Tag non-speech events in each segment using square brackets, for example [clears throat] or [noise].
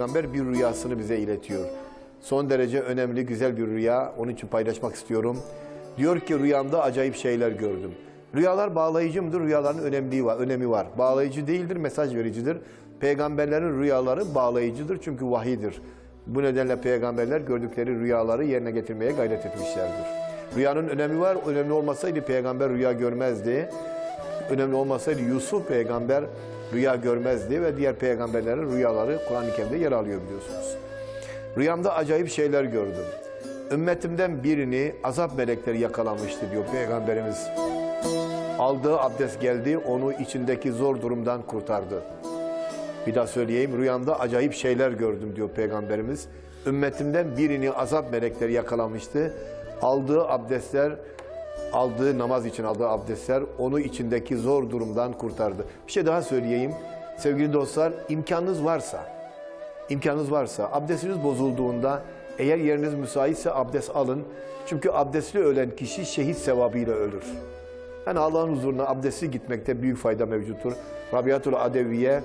Peygamber bir rüyasını bize iletiyor. Son derece önemli, güzel bir rüya. Onun için paylaşmak istiyorum. Diyor ki rüyamda acayip şeyler gördüm. Rüyalar bağlayıcı mıdır? Rüyaların önemli var, önemi var. Bağlayıcı değildir, mesaj vericidir. Peygamberlerin rüyaları bağlayıcıdır çünkü vahidir. Bu nedenle peygamberler gördükleri rüyaları yerine getirmeye gayret etmişlerdir. Rüyanın önemi var. Önemli olmasaydı peygamber rüya görmezdi. Önemli olmasaydı Yusuf peygamber rüya görmezdi ve diğer peygamberlerin rüyaları Kur'an-ı Kerim'de yer alıyor biliyorsunuz. Rüyamda acayip şeyler gördüm. Ümmetimden birini azap melekleri yakalamıştı diyor peygamberimiz. Aldığı abdest geldi, onu içindeki zor durumdan kurtardı. Bir daha söyleyeyim, rüyamda acayip şeyler gördüm diyor peygamberimiz. Ümmetimden birini azap melekleri yakalamıştı. Aldığı abdestler, aldığı namaz için aldığı abdestler onu içindeki zor durumdan kurtardı. Bir şey daha söyleyeyim. Sevgili dostlar, imkanınız varsa, imkanınız varsa abdestiniz bozulduğunda eğer yeriniz müsaitse abdest alın. Çünkü abdestli ölen kişi şehit sevabıyla ölür. Yani Allah'ın huzuruna abdestli gitmekte büyük fayda mevcuttur. Rabiatul Adeviye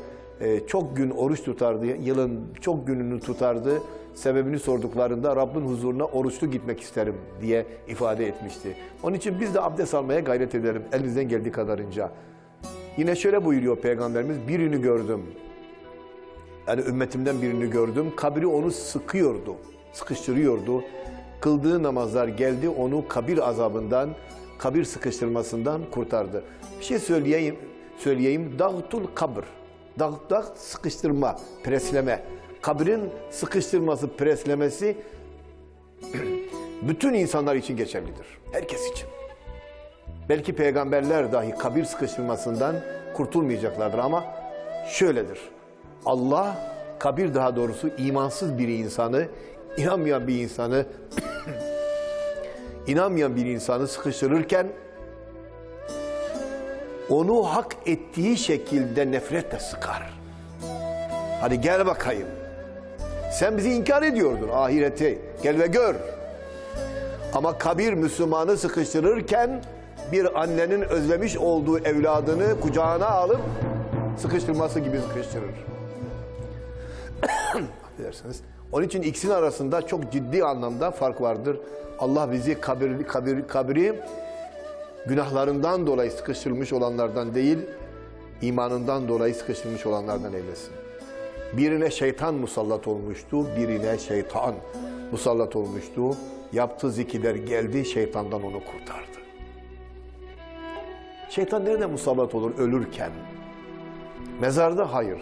çok gün oruç tutardı, yılın çok gününü tutardı. Sebebini sorduklarında Rabbin huzuruna oruçlu gitmek isterim diye ifade etmişti. Onun için biz de abdest almaya gayret edelim elimizden geldiği kadarınca. Yine şöyle buyuruyor Peygamberimiz, birini gördüm. Yani ümmetimden birini gördüm. Kabri onu sıkıyordu, sıkıştırıyordu. Kıldığı namazlar geldi onu kabir azabından, kabir sıkıştırmasından kurtardı. Bir şey söyleyeyim, söyleyeyim. Dağıtul kabr. Dağıt sıkıştırma, presleme. Kabrin sıkıştırması, preslemesi [clears throat] bütün insanlar için geçerlidir. Herkes için. Belki peygamberler dahi kabir sıkıştırmasından kurtulmayacaklardır ama şöyledir. Allah kabir daha doğrusu imansız bir insanı, inanmayan bir insanı, [clears throat] inanmayan bir insanı sıkıştırırken onu hak ettiği şekilde nefretle sıkar. Hadi gel bakayım. Sen bizi inkar ediyordun ahireti. Gel ve gör. Ama kabir Müslümanı sıkıştırırken bir annenin özlemiş olduğu evladını kucağına alıp sıkıştırması gibi sıkıştırır. [coughs] Affedersiniz. Onun için ikisinin arasında çok ciddi anlamda fark vardır. Allah bizi kabir, kabir, kabri günahlarından dolayı sıkıştırılmış olanlardan değil, imanından dolayı sıkıştırılmış olanlardan eylesin. Birine şeytan musallat olmuştu, birine şeytan musallat olmuştu. Yaptığı zikirler geldi, şeytandan onu kurtardı. Şeytan nerede musallat olur? Ölürken. Mezarda hayır.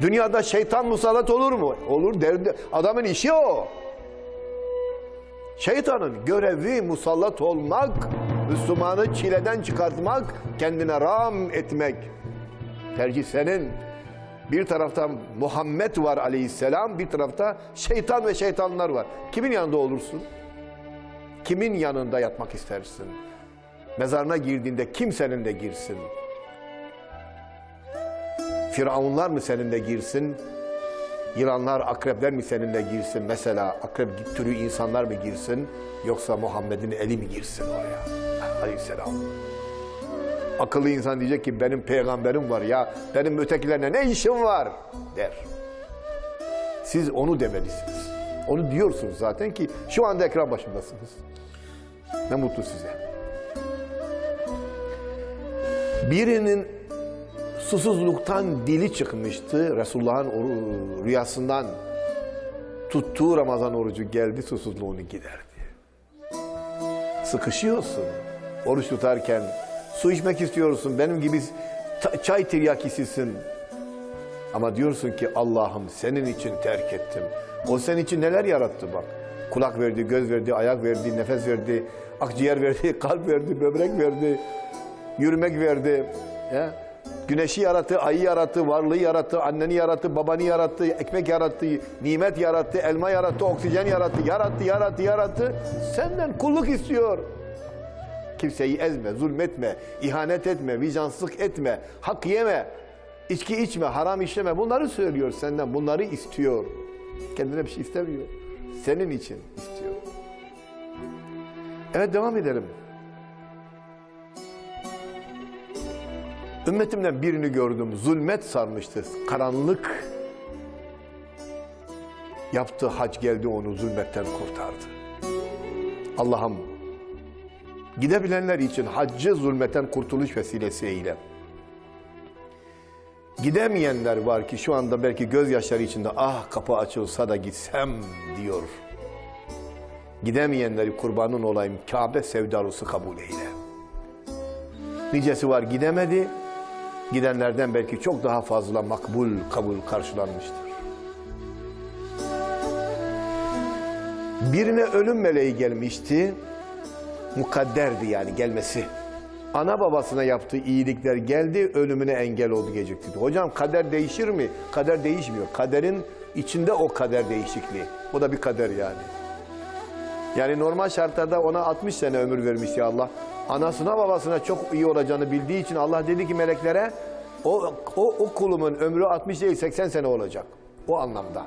Dünyada şeytan musallat olur mu? Olur derdi. Adamın işi o. Şeytanın görevi musallat olmak, Müslümanı çileden çıkartmak, kendine ram etmek. Tercih senin. Bir tarafta Muhammed var aleyhisselam, bir tarafta şeytan ve şeytanlar var. Kimin yanında olursun? Kimin yanında yatmak istersin? Mezarına girdiğinde kim seninle girsin? Firavunlar mı seninle girsin? Yılanlar, akrepler mi seninle girsin? Mesela akrep türü insanlar mı girsin? Yoksa Muhammed'in eli mi girsin oraya? Aleyhisselam. Akıllı insan diyecek ki benim peygamberim var ya, benim ötekilerine ne işim var der. Siz onu demelisiniz. Onu diyorsunuz zaten ki şu anda ekran başındasınız. Ne mutlu size. Birinin susuzluktan dili çıkmıştı. Resulullah'ın rüyasından tuttuğu Ramazan orucu geldi susuzluğunu giderdi. Sıkışıyorsun. Oruç tutarken su içmek istiyorsun. Benim gibi çay tiryakisisin. Ama diyorsun ki Allah'ım senin için terk ettim. O senin için neler yarattı bak. Kulak verdi, göz verdi, ayak verdi, nefes verdi, akciğer verdi, [laughs] kalp verdi, böbrek verdi, yürümek verdi. Ya. Güneşi yarattı, ayı yarattı, varlığı yarattı, anneni yarattı, babanı yarattı, ekmek yarattı, nimet yarattı, elma yarattı, oksijen yarattı, yarattı, yarattı, yarattı. Senden kulluk istiyor. Kimseyi ezme, zulmetme, ihanet etme, vicdansızlık etme, hak yeme, içki içme, haram işleme. Bunları söylüyor senden, bunları istiyor. Kendine bir şey istemiyor. Senin için istiyor. Evet devam edelim. Ümmetimden birini gördüm. Zulmet sarmıştı. Karanlık Yaptığı hac geldi onu zulmetten kurtardı. Allah'ım gidebilenler için haccı zulmetten kurtuluş vesilesi eyle. Gidemeyenler var ki şu anda belki gözyaşları içinde ah kapı açılsa da gitsem diyor. Gidemeyenleri kurbanın olayım Kabe sevdalısı kabul eyle. Nicesi var gidemedi. Gidenlerden belki çok daha fazla makbul kabul karşılanmıştır. Birine ölüm meleği gelmişti. Mukadderdi yani gelmesi. Ana babasına yaptığı iyilikler geldi, ölümüne engel oldu gecikti. Hocam kader değişir mi? Kader değişmiyor. Kaderin içinde o kader değişikliği. O da bir kader yani. Yani normal şartlarda ona 60 sene ömür vermiş ya Allah. Anasına babasına çok iyi olacağını bildiği için Allah dedi ki meleklere o, o, o kulumun ömrü 60 değil 80 sene olacak. O anlamda.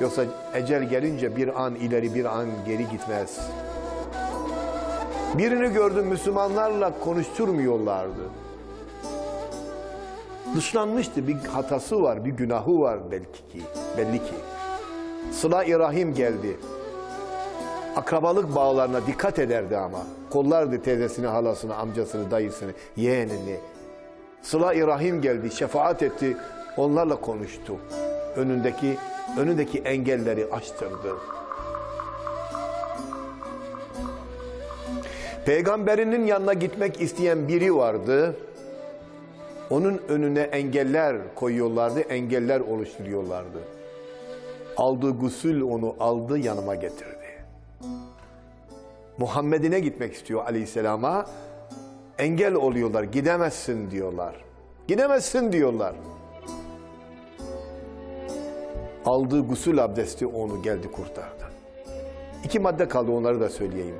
Yoksa ecel gelince bir an ileri bir an geri gitmez. Birini gördüm Müslümanlarla konuşturmuyorlardı. Dışlanmıştı bir hatası var, bir günahı var belki ki, belli ki. Sıla-i Rahim geldi. Akrabalık bağlarına dikkat ederdi ama. Kollardı teyzesini, halasını, amcasını, dayısını, yeğenini. Sıla-i Rahim geldi, şefaat etti. Onlarla konuştu. Önündeki önündeki engelleri aştırdı. Peygamberinin yanına gitmek isteyen biri vardı. Onun önüne engeller koyuyorlardı, engeller oluşturuyorlardı. Aldığı gusül onu aldı yanıma getirdi. Muhammed'ine gitmek istiyor aleyhisselama. Engel oluyorlar, gidemezsin diyorlar. Gidemezsin diyorlar. Aldığı gusül abdesti onu geldi kurtardı. İki madde kaldı onları da söyleyeyim.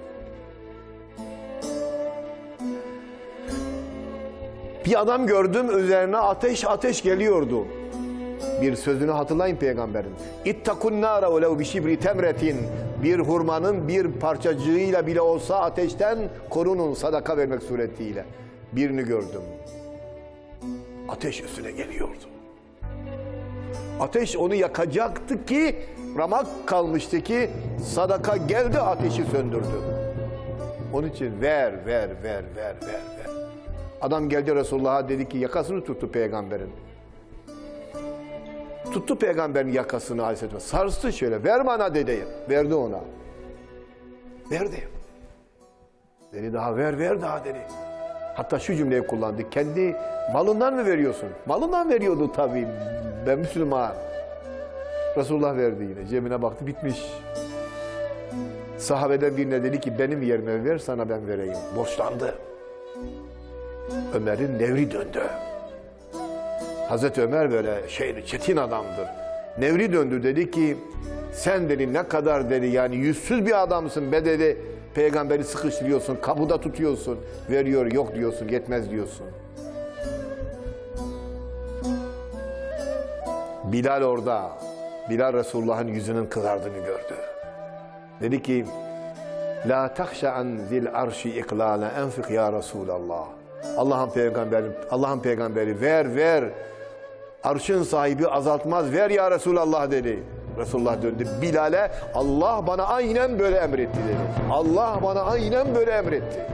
Bir adam gördüm üzerine ateş ateş geliyordu. Bir sözünü hatırlayın peygamberin. İttakun nara velev bi şibri temretin. Bir hurmanın bir parçacığıyla bile olsa ateşten korunun sadaka vermek suretiyle. Birini gördüm. Ateş üstüne geliyordu. Ateş onu yakacaktı ki ramak kalmıştı ki sadaka geldi ateşi söndürdü. Onun için ver ver ver ver ver ver. Adam geldi Resulullah'a dedi ki yakasını tuttu peygamberin. Tuttu peygamberin yakasını aleyhisselam. Sarstı şöyle. Ver bana dedi. Verdi ona. Verdi. Dedi daha ver ver daha dedi. Hatta şu cümleyi kullandı. Kendi malından mı veriyorsun? Malından veriyordu tabii. Ben Müslüman. Resulullah verdi yine. Cebine baktı bitmiş. Sahabeden birine dedi ki benim yerime ver sana ben vereyim. Borçlandı. Ömer'in nevri döndü. Hazreti Ömer böyle şey çetin adamdır. Nevri döndü dedi ki sen dedi ne kadar dedi yani yüzsüz bir adamsın be dedi. Peygamberi sıkıştırıyorsun, kapıda tutuyorsun, veriyor yok diyorsun, yetmez diyorsun. Bilal orada, Bilal Resulullah'ın yüzünün kızardığını gördü. Dedi ki, La takşa an zil arşi iklala enfik ya Resulallah. Allah'ın peygamberi, Allah'ın peygamberi ver ver. Arşın sahibi azaltmaz ver ya Resulallah dedi. Resulullah döndü Bilal'e Allah bana aynen böyle emretti dedi. Allah bana aynen böyle emretti.